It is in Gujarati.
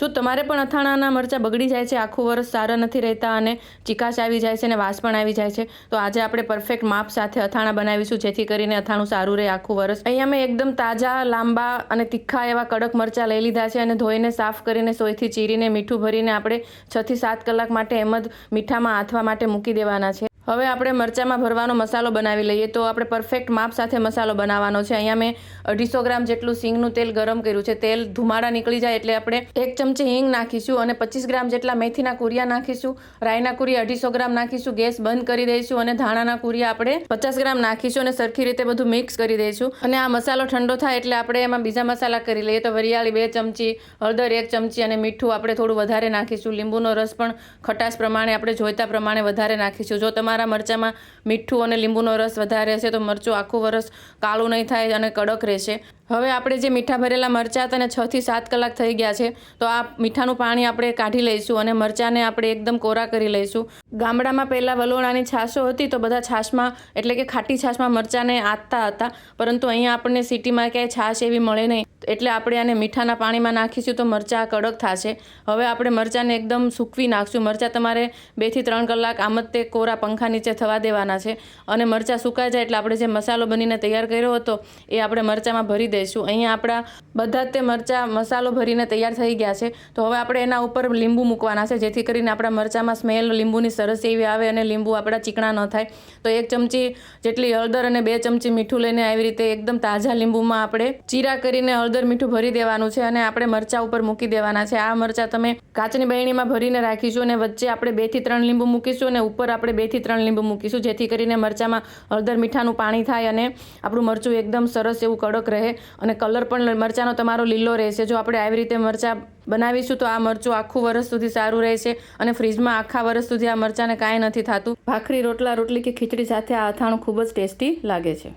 શું તમારે પણ અથાણાના મરચાં બગડી જાય છે? આખું વરસ સારા નથી રહેતા અને ચિકાશ આવી જાય છે અને વાસ પણ આવી જાય છે. તો આજે આપણે પરફેક્ટ માપ સાથે અથાણા બનાવીશું, જેથી કરીને અથાણું સારું રહે આખું વરસ અહીંયા મેં એકદમ તાજા, લાંબા અને તીખા એવા કડક મરચાં લઈ લીધા છે અને ધોઈને, સાફ કરીને, સોયથી ચીરીને, મીઠું ભરીને આપણે છથી સાત કલાક માટે એમ જ મીઠામાં આથવા માટે મૂકી દેવાના છે. હવે આપણે મરચાંમાં ભરવાનો મસાલો બનાવી લઈએ તો આપણે પરફેક્ટ માપ સાથે મસાલો બનાવવાનો છે. અહીંયા મેં અઢીસો ગ્રામ જેટલું સિંગનું તેલ ગરમ કર્યું છે. તેલ ધુમાડા નીકળી જાય એટલે આપણે એક ચમચી હિંગ નાખીશું અને પચીસ ગ્રામ જેટલા મેથીના કુરિયા નાખીશું, રાઈના કુરિયા અઢીસો ગ્રામ નાખીશું, ગેસ બંધ કરી દઈશું અને ધાણાના કુરિયા આપણે પચાસ ગ્રામ નાખીશું અને સરખી રીતે બધું મિક્સ કરી દઈશું. અને આ મસાલો ઠંડો થાય એટલે આપણે એમાં બીજા મસાલા કરી લઈએ તો વરિયાળી બે ચમચી, હળદર એક ચમચી અને મીઠું આપણે થોડું વધારે નાખીશું. લીંબુનો રસ પણ ખટાશ પ્રમાણે આપણે જોઈતા પ્રમાણે વધારે નાખીશું. જો તમારા મરચાંમાં મીઠું અને લીંબુનો રસ વધારે હશે તો મરચું આખું વરસ કાળું નહીં થાય અને કડક રહેશે. હવે આપણે જે મીઠા ભરેલા મરચાં હતા અને છથી સાત કલાક થઈ ગયા છે, તો આ મીઠાનું પાણી આપણે કાઢી લઈશું અને મરચાંને આપણે એકદમ કોરા કરી લઈશું. ગામડામાં પહેલાં વલોણાની છાશો હતી તો બધા છાશમાં, એટલે કે ખાટી છાશમાં મરચાંને આંતતા હતા, પરંતુ અહીંયા આપણને સિટીમાં ક્યાંય છાશ એવી મળે નહીં. એટલે આપણે આને મીઠાના પાણીમાં નાખીશું તો મરચાં કડક થશે. હવે આપણે મરચાંને એકદમ સૂકવી નાખશું. મરચાં તમારે બેથી ત્રણ કલાક આમ જ તે કોરા પંખા નીચે થવા દેવાના છે અને મરચાં સુકાઈ જાય એટલે આપણે જે મસાલો બનીને તૈયાર કર્યો હતો એ આપણે મરચાંમાં ભરી દઈશું. અહીંયા આપણા બધા જ તે મરચાં મસાલો ભરીને તૈયાર થઈ ગયા છે. તો હવે આપણે એના ઉપર લીંબુ મૂકવાના છે, જેથી કરીને આપણા મરચાંમાં સ્મેલ લીંબુની સરસ એવી આવે અને લીંબુ આપણા ચીકણા ન થાય. તો એક ચમચી જેટલી હળદર અને બે ચમચી મીઠું લઈને આવી રીતે એકદમ તાજા લીંબુમાં આપણે ચીરા કરીને હળદર મીઠું ભરી દેવાનું છે અને આપણે મરચાં ઉપર મૂકી દેવાના છે. આ મરચાં તમે કાચની બહેણીમાં ભરીને રાખીશું અને વચ્ચે આપણે બેથી ત્રણ લીંબુ મૂકીશું અને ઉપર આપણે બેથી ત્રણ લીંબુ મૂકીશું, જેથી કરીને મરચાંમાં હળદર મીઠાનું પાણી થાય અને આપણું મરચું એકદમ સરસ એવું કડક રહે અને કલર પણ મરચાંનો તમારો લીલો રહેશે. જો આપણે આવી રીતે મરચાં બનાવીશું, તો આ મરચું આખું વરસ સુધી સારું રહેશે અને ફ્રીજમાં આખા વરસ સુધી આ મરચાંને કાંઈ નથી થતું. ભાખરી, રોટલા, રોટલી કે ખીચડી સાથે આ અથાણું ખૂબ જ ટેસ્ટી લાગે છે.